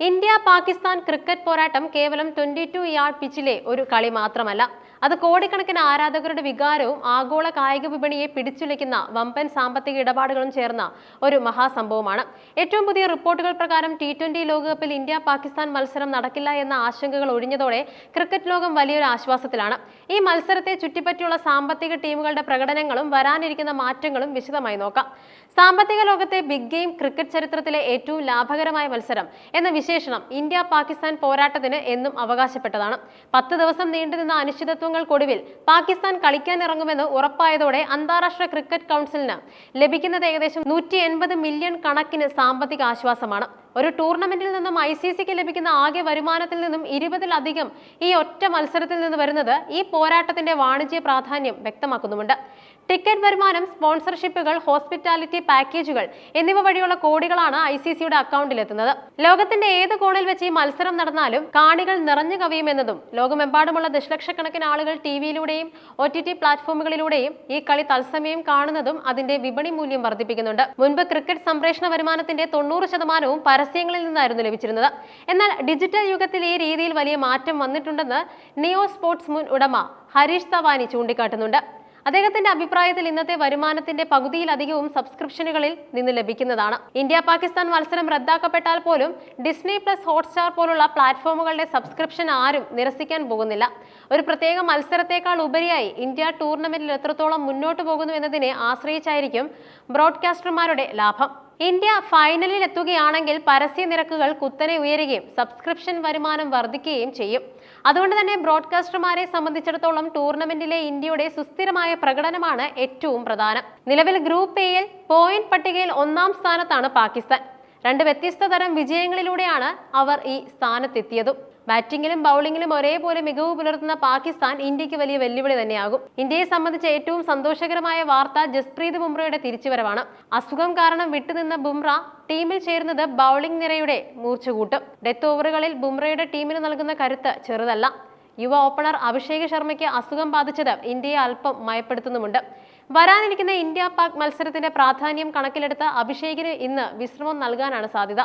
India Pakistan cricket പോരാട്ടം കേവലം twenty two yard പിച്ചിലെ ഒരു കളി മാത്രമല്ല. അത് കോടിക്കണക്കിന് ആരാധകരുടെ വികാരവും ആഗോള കായിക വിപണിയെ പിടിച്ചുലയ്ക്കുന്ന വമ്പൻ സാമ്പത്തിക ഇടപാടുകളും ചേർന്ന ഒരു മഹാസംഭവമാണ്. ഏറ്റവും പുതിയ റിപ്പോർട്ടുകൾ പ്രകാരം ടി ട്വന്റി ലോകകപ്പിൽ ഇന്ത്യ പാകിസ്ഥാൻ മത്സരം നടക്കില്ല എന്ന ആശങ്കകൾ ഒഴിഞ്ഞതോടെ ക്രിക്കറ്റ് ലോകം വലിയൊരു ആശ്വാസത്തിലാണ്. ഈ മത്സരത്തെ ചുറ്റിപ്പറ്റിയുള്ള സാമ്പത്തിക ടീമുകളുടെ പ്രകടനങ്ങളും വരാനിരിക്കുന്ന മാറ്റങ്ങളും വിശദമായി നോക്കാം. സാമ്പത്തിക ലോകത്തെ ബിഗ് ഗെയിം ക്രിക്കറ്റ് ചരിത്രത്തിലെ ഏറ്റവും ലാഭകരമായ മത്സരം എന്ന വിശേഷണം ഇന്ത്യ പാകിസ്ഥാൻ പോരാട്ടത്തിന് എന്നും അവകാശപ്പെട്ടതാണ്. പത്ത് ദിവസം നീണ്ടുനിന്ന അനിശ്ചിതത്വങ്ങൾക്കൊടുവിൽ പാകിസ്ഥാൻ കളിക്കാൻ ഇറങ്ങുമെന്ന് ഉറപ്പായതോടെ അന്താരാഷ്ട്ര ക്രിക്കറ്റ് കൗൺസിലിന് ലഭിക്കുന്നത് ഏകദേശം നൂറ്റി മില്യൺ കണക്കിന് സാമ്പത്തിക ആശ്വാസമാണ്. ഒരു ടൂർണമെന്റിൽ നിന്നും ഐ സി സിക്ക് ലഭിക്കുന്ന ആകെ വരുമാനത്തിൽ നിന്നും ഇരുപതിലധികം ഈ ഒറ്റ മത്സരത്തിൽ നിന്ന് വരുന്നത് ഈ പോരാട്ടത്തിന്റെ വാണിജ്യ പ്രാധാന്യം വ്യക്തമാക്കുന്നുമുണ്ട്. ടിക്കറ്റ് വരുമാനം സ്പോൺസർഷിപ്പുകൾ ഹോസ്പിറ്റാലിറ്റി പാക്കേജുകൾ എന്നിവ വഴിയുള്ള കോടികളാണ് ഐ സി സിയുടെ അക്കൗണ്ടിലെത്തുന്നത്. ലോകത്തിന്റെ ഏത് കോണിൽ വെച്ച് ഈ മത്സരം നടന്നാലും കാണികൾ നിറഞ്ഞു കവിയുമെന്നതും ലോകമെമ്പാടുമുള്ള ദശലക്ഷക്കണക്കിന് ആളുകൾ ടി വിയിലൂടെയും ഒ ടി ടി പ്ലാറ്റ്ഫോമുകളിലൂടെയും ഈ കളി തത്സമയം കാണുന്നതും അതിന്റെ വിപണി മൂല്യം വർദ്ധിപ്പിക്കുന്നുണ്ട്. മുൻപ് ക്രിക്കറ്റ് സംപ്രേഷണ വരുമാനത്തിന്റെ തൊണ്ണൂറ് ശതമാനവും പരസ്യങ്ങളിൽ നിന്നായിരുന്നു ലഭിച്ചിരുന്നത്. എന്നാൽ ഡിജിറ്റൽ യുഗത്തിൽ ഈ രീതിയിൽ വലിയ മാറ്റം വന്നിട്ടുണ്ടെന്ന് നിയോ സ്പോർട്സ് മുൻ ഉടമ ഹരീഷ് തവാനി ചൂണ്ടിക്കാട്ടുന്നുണ്ട്. അദ്ദേഹത്തിന്റെ അഭിപ്രായത്തിൽ ഇന്നത്തെ വരുമാനത്തിന്റെ പകുതിയിലധികവും സബ്സ്ക്രിപ്ഷനുകളിൽ നിന്ന് ലഭിക്കുന്നതാണ്. ഇന്ത്യ പാകിസ്ഥാൻ മത്സരം റദ്ദാക്കപ്പെട്ടാൽ പോലും ഡിസ്നി പ്ലസ് ഹോട്ട്സ്റ്റാർ പോലുള്ള പ്ലാറ്റ്ഫോമുകളുടെ സബ്സ്ക്രിപ്ഷൻ ആരും നിരസിക്കാൻ പോകുന്നില്ല. ഒരു പ്രത്യേക മത്സരത്തെക്കാൾ ഉപരിയായി ഇന്ത്യ ടൂർണമെന്റിൽ എത്രത്തോളം മുന്നോട്ട് പോകുന്നു എന്നതിനെ ആശ്രയിച്ചായിരിക്കും ബ്രോഡ്കാസ്റ്റർമാരുടെ ലാഭം. ഇന്ത്യ ഫൈനലിൽ എത്തുകയാണെങ്കിൽ പരസ്യ നിരക്കുകൾ കുത്തനെ ഉയരുകയും സബ്സ്ക്രിപ്ഷൻ വരുമാനം വർദ്ധിക്കുകയും ചെയ്യും. അതുകൊണ്ട് തന്നെ ബ്രോഡ്കാസ്റ്റർമാരെ സംബന്ധിച്ചിടത്തോളം ടൂർണമെന്റിലെ ഇന്ത്യയുടെ സുസ്ഥിരമായ പ്രകടനമാണ് ഏറ്റവും പ്രധാനം. നിലവിൽ ഗ്രൂപ്പ് എയിൽ പോയിന്റ് പട്ടികയിൽ ഒന്നാം സ്ഥാനത്താണ് പാകിസ്ഥാൻ. രണ്ട് വ്യത്യസ്ത തരം വിജയങ്ങളിലൂടെയാണ് അവർ ഈ സ്ഥാനത്തെത്തിയതും. ബാറ്റിംഗിലും ബൗളിംഗിലും ഒരേപോലെ മികവ് പുലർത്തുന്ന പാകിസ്ഥാൻ ഇന്ത്യയ്ക്ക് വലിയ വെല്ലുവിളി തന്നെയാകും. ഇന്ത്യയെ സംബന്ധിച്ച് ഏറ്റവും സന്തോഷകരമായ വാർത്ത ജസ്പ്രീത് ബുംറയുടെ തിരിച്ചുവരവാണ്. അസുഖം കാരണം വിട്ടുനിന്ന ബുംറ ടീമിൽ ചേരുന്നത് ബൗളിംഗ് നിരയുടെ മൂർച്ച കൂട്ടും ഡെത്ത് ഓവറുകളിൽ ബുംറയുടെ ടീമിന് നൽകുന്ന കരുത്ത് ചെറുതല്ല. യുവ ഓപ്പണർ അഭിഷേക് ശർമ്മയ്ക്ക് അസുഖം ബാധിച്ചത് ഇന്ത്യയെ അല്പം മയപ്പെടുത്തുന്നുമുണ്ട്. വരാനിരിക്കുന്ന ഇന്ത്യ പാക് മത്സരത്തിന്റെ പ്രാധാന്യം കണക്കിലെടുത്ത് അഭിഷേകിന് ഇന്ന് വിശ്രമം നൽകാനാണ് സാധ്യത.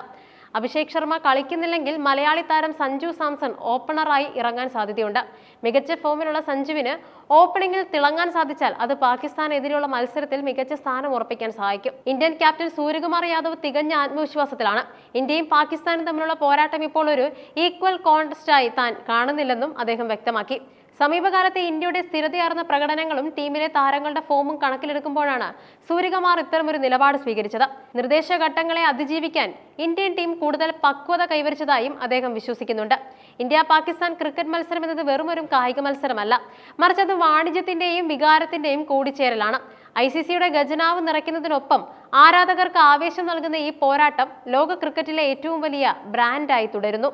അഭിഷേക് ശർമ്മ കളിക്കുന്നില്ലെങ്കിൽ മലയാളി താരം സഞ്ജു സാംസൺ ഓപ്പണറായി ഇറങ്ങാൻ സാധ്യതയുണ്ട്. മികച്ച ഫോമിലുള്ള സഞ്ജുവിന് ഓപ്പണിംഗിൽ തിളങ്ങാൻ സാധിച്ചാൽ അത് പാകിസ്ഥാനെതിരെയുള്ള മത്സരത്തിൽ മികച്ച സ്ഥാനം ഉറപ്പിക്കാൻ സഹായിക്കും. ഇന്ത്യൻ ക്യാപ്റ്റൻ സൂര്യകുമാർ യാദവ് തികഞ്ഞ ആത്മവിശ്വാസത്തിലാണ്. ഇന്ത്യയും പാകിസ്ഥാനും തമ്മിലുള്ള പോരാട്ടം ഇപ്പോൾ ഒരു ഈക്വൽ കോൺടസ്റ്റായി താൻ കാണുന്നില്ലെന്നും അദ്ദേഹം വ്യക്തമാക്കി. സമീപകാലത്തെ ഇന്ത്യയുടെ സ്ഥിരതയാർന്ന പ്രകടനങ്ങളും ടീമിലെ താരങ്ങളുടെ ഫോമും കണക്കിലെടുക്കുമ്പോഴാണ് സൂര്യകുമാർ ഇത്തരമൊരു നിലപാട് സ്വീകരിച്ചത്. നിർദ്ദേശ ഘട്ടങ്ങളെ അതിജീവിക്കാൻ ഇന്ത്യൻ ടീം കൂടുതൽ പക്വത കൈവരിച്ചതായും അദ്ദേഹം വിശ്വസിക്കുന്നുണ്ട്. ഇന്ത്യ പാകിസ്ഥാൻ ക്രിക്കറ്റ് മത്സരം എന്നത് വെറും ഒരു കായിക മത്സരമല്ല. മറിച്ച് അത് വാണിജ്യത്തിന്റെയും വികാരത്തിന്റെയും കൂടിച്ചേരലാണ്. ഐ സി സിയുടെ ഖജനാവ് നിറയ്ക്കുന്നതിനൊപ്പം ആരാധകർക്ക് ആവേശം നൽകുന്ന ഈ പോരാട്ടം ലോക ക്രിക്കറ്റിലെ ഏറ്റവും വലിയ ബ്രാൻഡായി തുടരുന്നു.